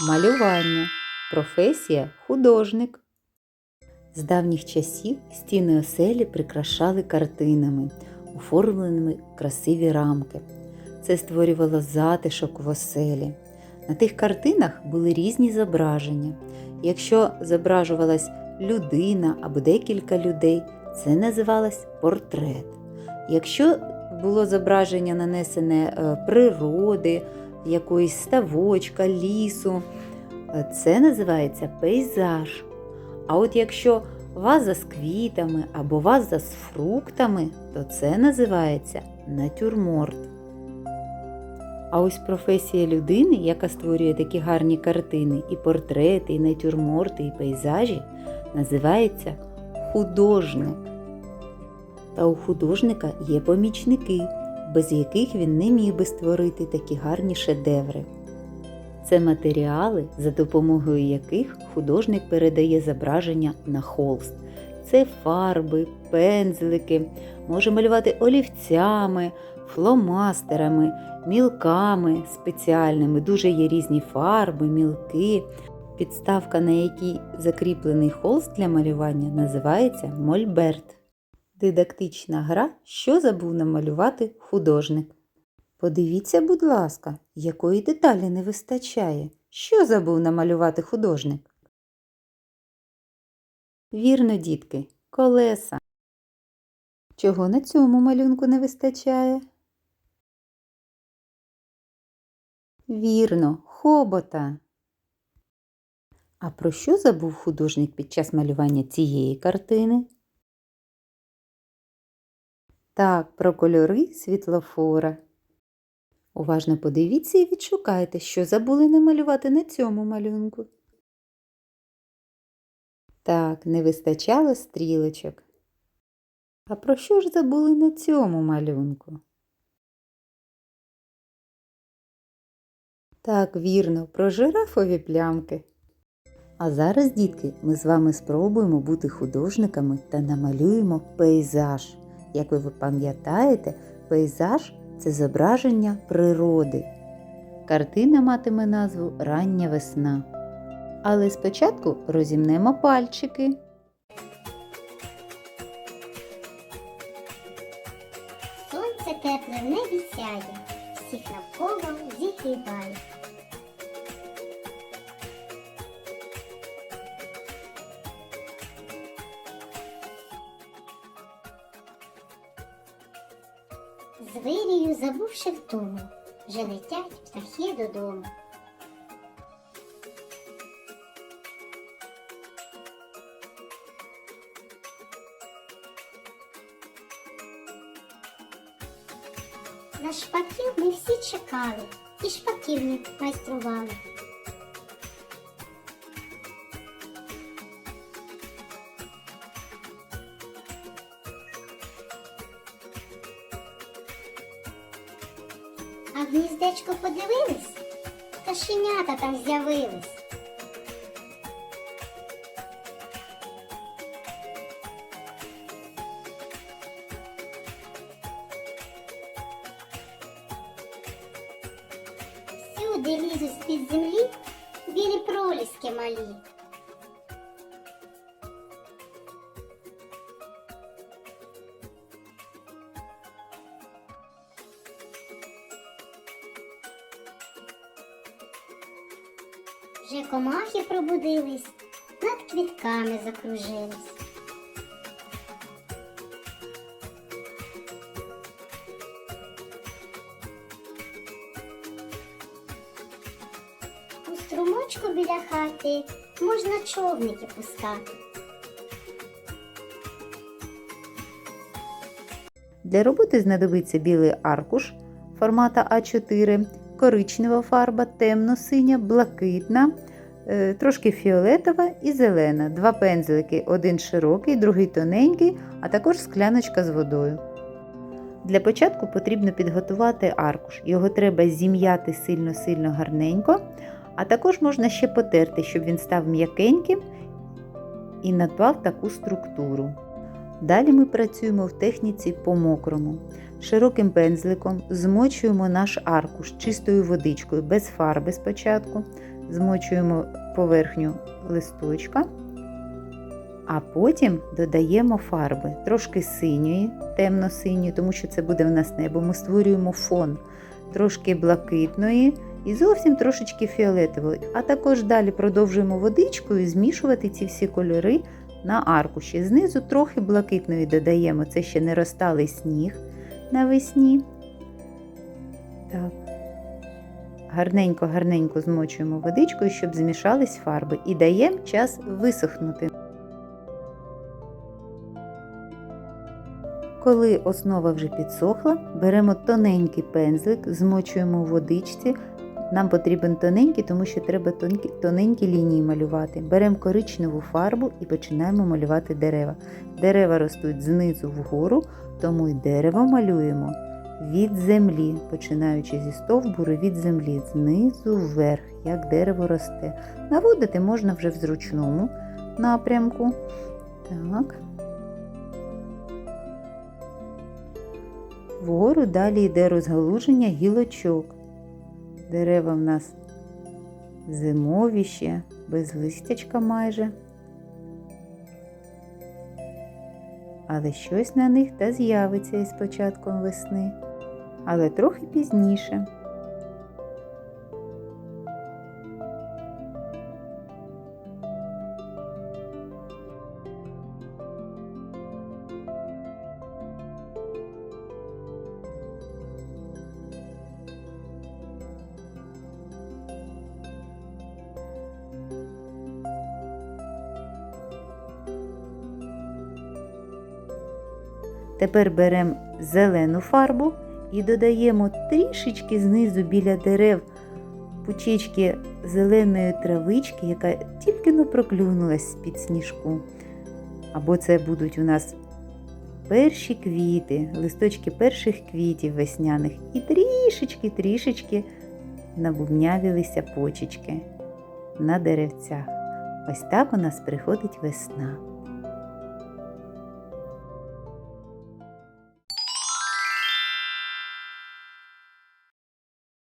Малювання. Професія художник. З давніх часів стіни оселі прикрашали картинами, оформленими красиві рамки. Це створювало затишок в оселі. На тих картинах були різні зображення. Якщо зображувалась людина або декілька людей, це називалось портрет. Якщо було зображення нанесене е, природи, якоїсь ставочка, лісу, е, це називається пейзаж. А от якщо ваза з квітами або ваза з фруктами, то це називається натюрморт. А ось професія людини, яка створює такі гарні картини, і портрети, і натюрморти, і пейзажі, називається художник. Та у художника є помічники, без яких він не міг би створити такі гарні шедеври. Це матеріали, за допомогою яких художник передає зображення на холст. Це фарби, пензлики, може малювати олівцями, фломастерами, мілками спеціальними. Дуже є різні фарби, мілки. Підставка, на якій закріплений холст для малювання, називається мольберт. Дидактична гра, що забув намалювати художник. Подивіться, будь ласка, якої деталі не вистачає. Що забув намалювати художник? Вірно, дітки, колеса. Чого на цьому малюнку не вистачає? Вірно, хобота. А про що забув художник під час малювання цієї картини? Так, про кольори світлофора. Уважно подивіться і відшукайте, що забули намалювати на цьому малюнку. Так, не вистачало стрілочок. А про що ж забули на цьому малюнку? Так, вірно, про жирафові плямки. А зараз, дітки, ми з вами спробуємо бути художниками та намалюємо пейзаж. Як ви пам'ятаєте, пейзаж це зображення природи. Картина матиме назву Рання весна. Але спочатку розімнемо пальчики. Сонце тепле в небі сяє, всіх навколо зігріває. Вирію забувши втому, вже летять птахи додому. На шпаків ми всі чекали і шпаківник майстрували. А в гніздечко подивились, пташенята там з'явились. Всюди лізуть з-під землі білі проліски малі. Вже комахи пробудились, над квітками закружились. У струмочку біля хати можна човники пускати. Для роботи знадобиться білий аркуш формата А4, коричнева фарба, темно-синя, блакитна, е, трошки фіолетова і зелена. Два пензлики, один широкий, другий тоненький, а також скляночка з водою. Для початку потрібно підготувати аркуш. Його треба зім'яти сильно-сильно гарненько, а також можна ще потерти, щоб він став м'якеньким і надбав таку структуру. Далі ми працюємо в техніці по мокрому. Широким пензликом змочуємо наш аркуш чистою водичкою без фарби спочатку. змочуємо поверхню листочка, а потім додаємо фарби трошки синьої, темно-синьої, тому що це буде в нас небо. Ми створюємо фон трошки блакитної і зовсім трошечки фіолетової. А також далі продовжуємо водичкою змішувати ці всі кольори на аркуші. Знизу трохи блакитної додаємо, це ще не розталий сніг навесні. Так. Гарненько-гарненько змочуємо водичкою, щоб змішались фарби, і даємо час висохнути. Коли основа вже підсохла, беремо тоненький пензлик, змочуємо у водичці. Нам потрібен тоненький, тому що треба тонкі, тоненькі лінії малювати. Беремо коричневу фарбу і починаємо малювати дерева. Дерева ростуть знизу вгору, тому й дерево малюємо від землі, починаючи зі стовбуру від землі, знизу вверх, як дерево росте. Наводити можна вже в зручному напрямку. Так. Вгору далі йде розгалуження гілочок. Дерева в нас зимові ще, без листячка майже. Але щось на них та з'явиться із початком весни, але трохи пізніше. Тепер беремо зелену фарбу і додаємо трішечки знизу біля дерев пучечки зеленої травички, яка тільки но проклюнулась з-під сніжку. Або це будуть у нас перші квіти, листочки перших квітів весняних, і трішечки-трішечки набубнявілися почечки на деревцях. Ось так у нас приходить весна.